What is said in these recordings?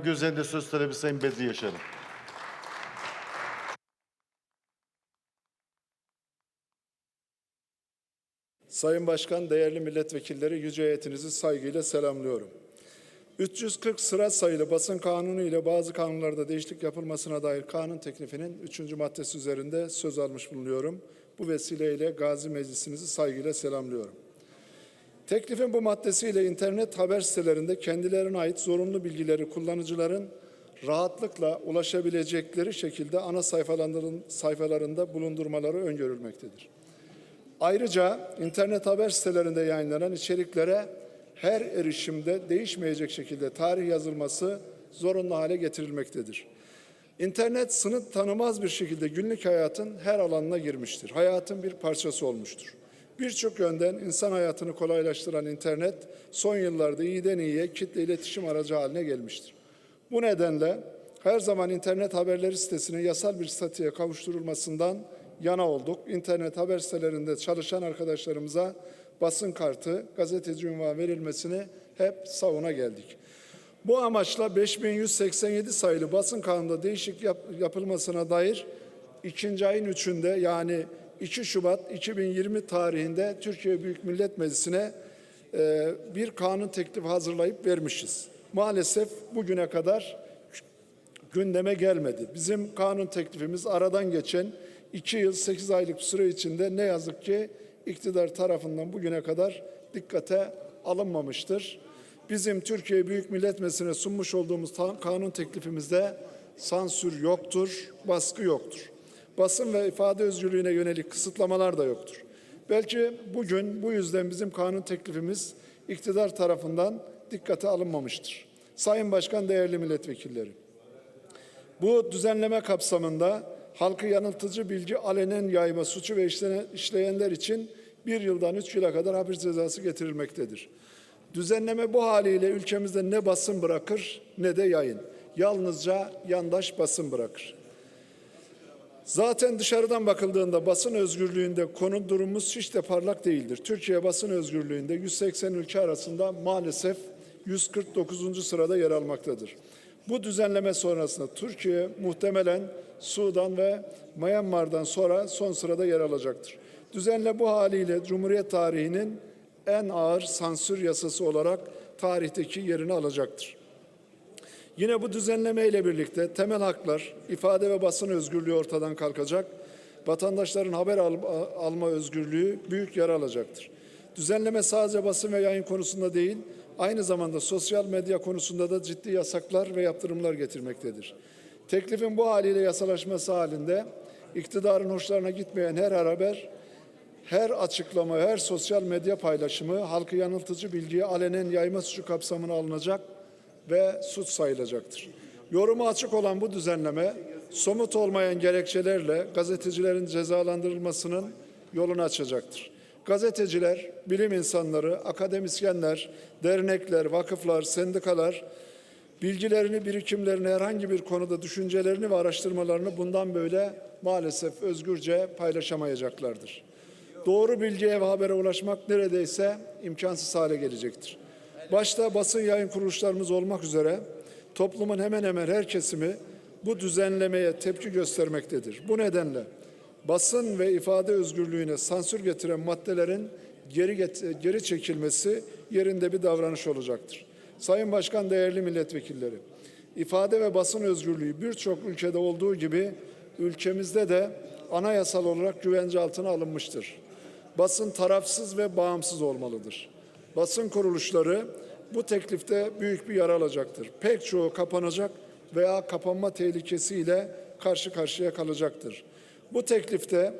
Yargı üzerinde söz talebi Sayın Bedri Yaşar'ın. Sayın Başkan, değerli milletvekilleri, yüce heyetinizi saygıyla selamlıyorum. 340 sıra sayılı basın kanunu ile bazı kanunlarda değişiklik yapılmasına dair kanun teklifinin 3. maddesi üzerinde söz almış bulunuyorum. Bu vesileyle Gazi Meclisinizi saygıyla selamlıyorum. Teklifin bu maddesiyle internet haber sitelerinde kendilerine ait zorunlu bilgileri kullanıcıların rahatlıkla ulaşabilecekleri şekilde ana sayfaların- sayfalarında bulundurmaları öngörülmektedir. Ayrıca internet haber sitelerinde yayınlanan içeriklere her erişimde değişmeyecek şekilde tarih yazılması zorunlu hale getirilmektedir. İnternet sınıf tanımaz bir şekilde günlük hayatın her alanına girmiştir. Hayatın bir parçası olmuştur. Birçok yönden insan hayatını kolaylaştıran internet son yıllarda iyiden iyiye kitle iletişim aracı haline gelmiştir. Bu nedenle her zaman internet haberleri sitesinin yasal bir statüye kavuşturulmasından yana olduk. İnternet haber sitelerinde çalışan arkadaşlarımıza basın kartı, gazeteci ünvanı verilmesini hep savuna geldik. Bu amaçla 5187 sayılı basın kanununda değişik yap- yapılmasına dair ikinci ayın üçünde yani 2 Şubat 2020 tarihinde Türkiye Büyük Millet Meclisi'ne e, bir kanun teklifi hazırlayıp vermişiz. Maalesef bugüne kadar gündeme gelmedi. Bizim kanun teklifimiz aradan geçen 2 yıl 8 aylık süre içinde ne yazık ki iktidar tarafından bugüne kadar dikkate alınmamıştır. Bizim Türkiye Büyük Millet Meclisi'ne sunmuş olduğumuz kanun teklifimizde sansür yoktur, baskı yoktur. Basın ve ifade özgürlüğüne yönelik kısıtlamalar da yoktur. Belki bugün bu yüzden bizim kanun teklifimiz iktidar tarafından dikkate alınmamıştır. Sayın Başkan, değerli milletvekilleri. Bu düzenleme kapsamında halkı yanıltıcı bilgi alenen yayma suçu ve işleyenler için bir yıldan üç yıla kadar hapis cezası getirilmektedir. Düzenleme bu haliyle ülkemizde ne basın bırakır ne de yayın. Yalnızca yandaş basın bırakır. Zaten dışarıdan bakıldığında basın özgürlüğünde konu durumumuz hiç de parlak değildir. Türkiye basın özgürlüğünde 180 ülke arasında maalesef 149. sırada yer almaktadır. Bu düzenleme sonrasında Türkiye muhtemelen Sudan ve Myanmar'dan sonra son sırada yer alacaktır. Düzenle bu haliyle Cumhuriyet tarihinin en ağır sansür yasası olarak tarihteki yerini alacaktır. Yine bu düzenleme ile birlikte temel haklar, ifade ve basın özgürlüğü ortadan kalkacak, vatandaşların haber al- alma özgürlüğü büyük yer alacaktır. Düzenleme sadece basın ve yayın konusunda değil, aynı zamanda sosyal medya konusunda da ciddi yasaklar ve yaptırımlar getirmektedir. Teklifin bu haliyle yasalaşması halinde iktidarın hoşlarına gitmeyen her haber her açıklama, her sosyal medya paylaşımı halkı yanıltıcı bilgiyi alenen yayma suçu kapsamına alınacak ve suç sayılacaktır. Yoruma açık olan bu düzenleme somut olmayan gerekçelerle gazetecilerin cezalandırılmasının yolunu açacaktır. Gazeteciler, bilim insanları, akademisyenler, dernekler, vakıflar, sendikalar bilgilerini, birikimlerini, herhangi bir konuda düşüncelerini ve araştırmalarını bundan böyle maalesef özgürce paylaşamayacaklardır. Doğru bilgiye ve habere ulaşmak neredeyse imkansız hale gelecektir. Başta basın yayın kuruluşlarımız olmak üzere toplumun hemen hemen her kesimi bu düzenlemeye tepki göstermektedir. Bu nedenle basın ve ifade özgürlüğüne sansür getiren maddelerin geri, geri çekilmesi yerinde bir davranış olacaktır. Sayın Başkan, değerli milletvekilleri, ifade ve basın özgürlüğü birçok ülkede olduğu gibi ülkemizde de anayasal olarak güvence altına alınmıştır. Basın tarafsız ve bağımsız olmalıdır. Basın kuruluşları bu teklifte büyük bir yara alacaktır. Pek çoğu kapanacak veya kapanma tehlikesiyle karşı karşıya kalacaktır. Bu teklifte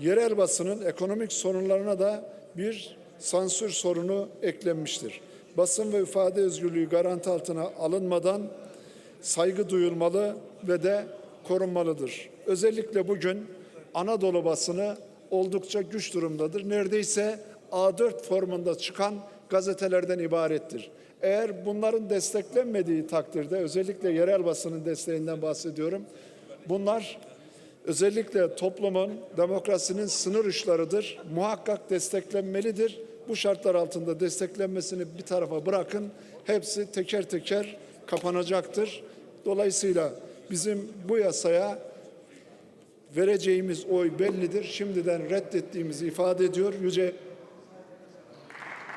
yerel basının ekonomik sorunlarına da bir sansür sorunu eklenmiştir. Basın ve ifade özgürlüğü garanti altına alınmadan saygı duyulmalı ve de korunmalıdır. Özellikle bugün Anadolu basını oldukça güç durumdadır. Neredeyse A4 formunda çıkan gazetelerden ibarettir. Eğer bunların desteklenmediği takdirde özellikle yerel basının desteğinden bahsediyorum. Bunlar özellikle toplumun demokrasinin sınır uçlarıdır. Muhakkak desteklenmelidir. Bu şartlar altında desteklenmesini bir tarafa bırakın. Hepsi teker teker kapanacaktır. Dolayısıyla bizim bu yasaya vereceğimiz oy bellidir. Şimdiden reddettiğimizi ifade ediyor. Yüce